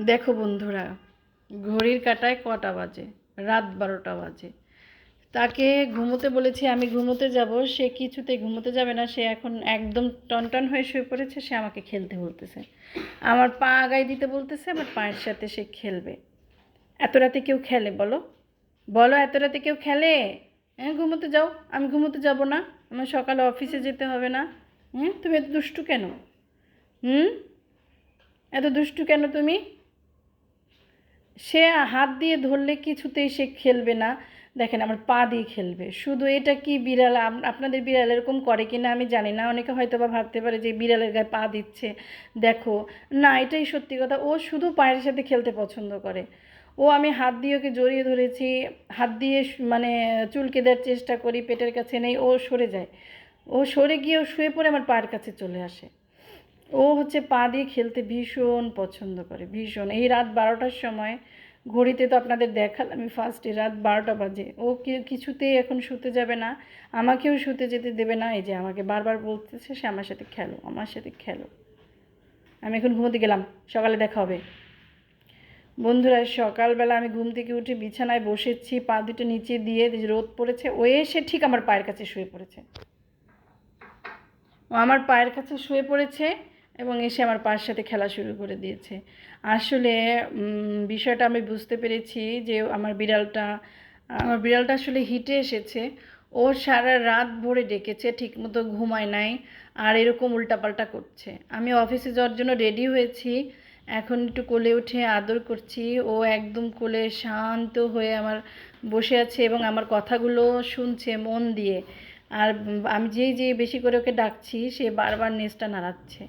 দেখো বন্ধুরা, ঘড়ির কাটায় কটা বাজে? রাত বারোটা বাজে। তাকে ঘুমোতে বলেছি, আমি ঘুমোতে যাব। সে কিছুতে ঘুমোতে যাবে না, সে এখন একদম টনটন হয়ে শুয়ে পড়েছে, সে আমাকে খেলতে বলতেছে। আমার পা আগায় দিতে বলতেছে আমার পায়ের সাথে সে খেলবে। এত রাতে কেউ খেলে বলো? বলো, এত রাতে কেউ খেলে? হ্যাঁ ঘুমোতে যাও। আমি ঘুমোতে যাব না। আমার সকালে অফিসে যেতে হবে না। হ্যাঁ তুমি এত দুষ্টু কেন? হুম? এত দুষ্টু কেন তুমি? সে হাত দিয়ে ধরলে কিছুতেই সে খেলবে না। দেখেন আমার পা দিয়ে খেলবে। শুধু এটা কি বিড়াল? আপনাদের বিড়াল এরকম করে কি না আমি জানি না। অনেকে হয়তো বা ভাবতে পারে যে বিড়ালের গায়ে পা দিচ্ছে। দেখো, না, এটাই সত্যি কথা। ও শুধু পায়ের সাথে খেলতে পছন্দ করে। ও আমি হাত দিয়ে ওকে জড়িয়ে ধরেছি। হাত দিয়ে মানে চুলকে দেওয়ার চেষ্টা করি, পেটের কাছে নেই, ও সরে যায়। ও সরে গিয়ে ও শুয়ে পড়ে আমার পায়ের কাছে চলে আসে। ও হচ্ছে পা দিয়ে খেলতে ভীষণ পছন্দ করে, ভীষণ। এই রাত বারোটার সময় ঘড়িতে তো আপনাদের দেখালাম ফার্স্টে রাত বারোটা বাজে। ও কিছুতেই এখন শুতে যাবে না, আমাকেও শুতে যেতে দেবে না। এই যে আমাকে বারবার বলতেছে, সে আমার সাথে খেলো, আমার সাথে খেলো। আমি এখন ঘুমোতে গেলাম, সকালে দেখা হবে। বন্ধুরা, সকালবেলা আমি ঘুম থেকে উঠে বিছানায় বসেছি, পা দুটো নিচে দিয়ে রোদ পড়েছে, ও এসে ঠিক আমার পায়ের কাছে শুয়ে পড়েছে। ও আমার পায়ের কাছে শুয়ে পড়েছে এবং এসে আমার পায়ের সাথে খেলা শুরু করে দিয়েছে। আসলে বিষয়টা আমি বুঝতে পেরেছি যে আমার বিড়ালটা আমার বিড়ালটা আসলে হিটে এসেছে। ও সারা রাত ভরে ডেকেছে, ঠিকমতো ঘুমায় নাই আর এরকম উল্টাপাল্টা করছে। আমি অফিসে যাওয়ার জন্য রেডি হয়েছি। এখন একটু কোলে উঠে আদর করছি। ও একদম কোলে শান্ত হয়ে আমার বসে আছে এবং আমার কথাগুলো শুনছে মন দিয়ে। আর আমি যেই যেই বেশি করে ওকে ডাকছি, সে বারবার নেজটা নাড়াচ্ছে।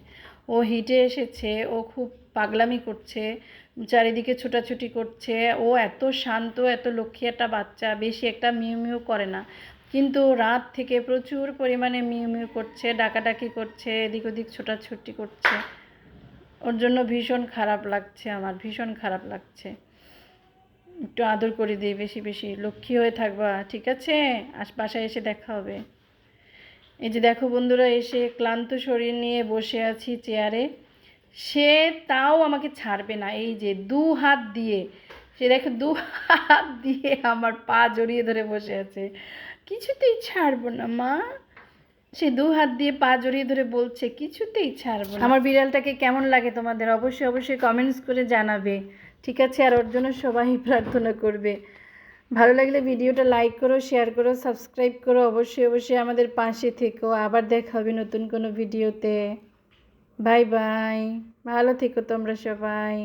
ও হিটে এসেছে, ও খুব পাগলামি করছে, চারিদিকে ছোটাছুটি করছে, ও এত শান্ত, এত লক্ষ্মী একটা বাচ্চা, বেশি একটা মিউ মিউ করে না। কিন্তু রাত থেকে প্রচুর পরিমাণে মিউ মিউ করছে, ডাকাডাকি করছে, এদিক ওদিক ছোটাছুটি করছে। ওর জন্য ভীষণ খারাপ লাগছে আমার, ভীষণ খারাপ লাগছে। একটু আদর করে দিই বেশি বেশি। লক্ষ্মী হয়ে থাকবা, ঠিক আছে? আস, বাসায় এসে দেখা হবে। এই যে দেখো বন্ধুরা, এসে ক্লান্ত শরীর নিয়ে বসে আছি চেয়ারে। সে তাও আমাকে ছাড়বে না। এই যে দু হাত দিয়ে, সে দেখো দু হাত দিয়ে আমার পা জড়িয়ে ধরে বসে আছে। কিছুতেই ছাড়বো না, মা। সে দু হাত দিয়ে পা জড়িয়ে ধরে বলছে, কিছুতেই ছাড়বো না। আমার বিড়ালটাকে কেমন লাগে তোমাদের? অবশ্যই অবশ্যই কমেন্টস করে জানাবে। ঠিক আছে? আর ওর জন্য সবাই প্রার্থনা করবে। ভালো লাগলে ভিডিওটা লাইক করো শেয়ার করো সাবস্ক্রাইব করো, অবশ্যই অবশ্যই আমাদের পাশে থেকো। আবার দেখা হবে নতুন কোনো ভিডিওতে বাই বাই ভালো থেকো তোমরা সবাই।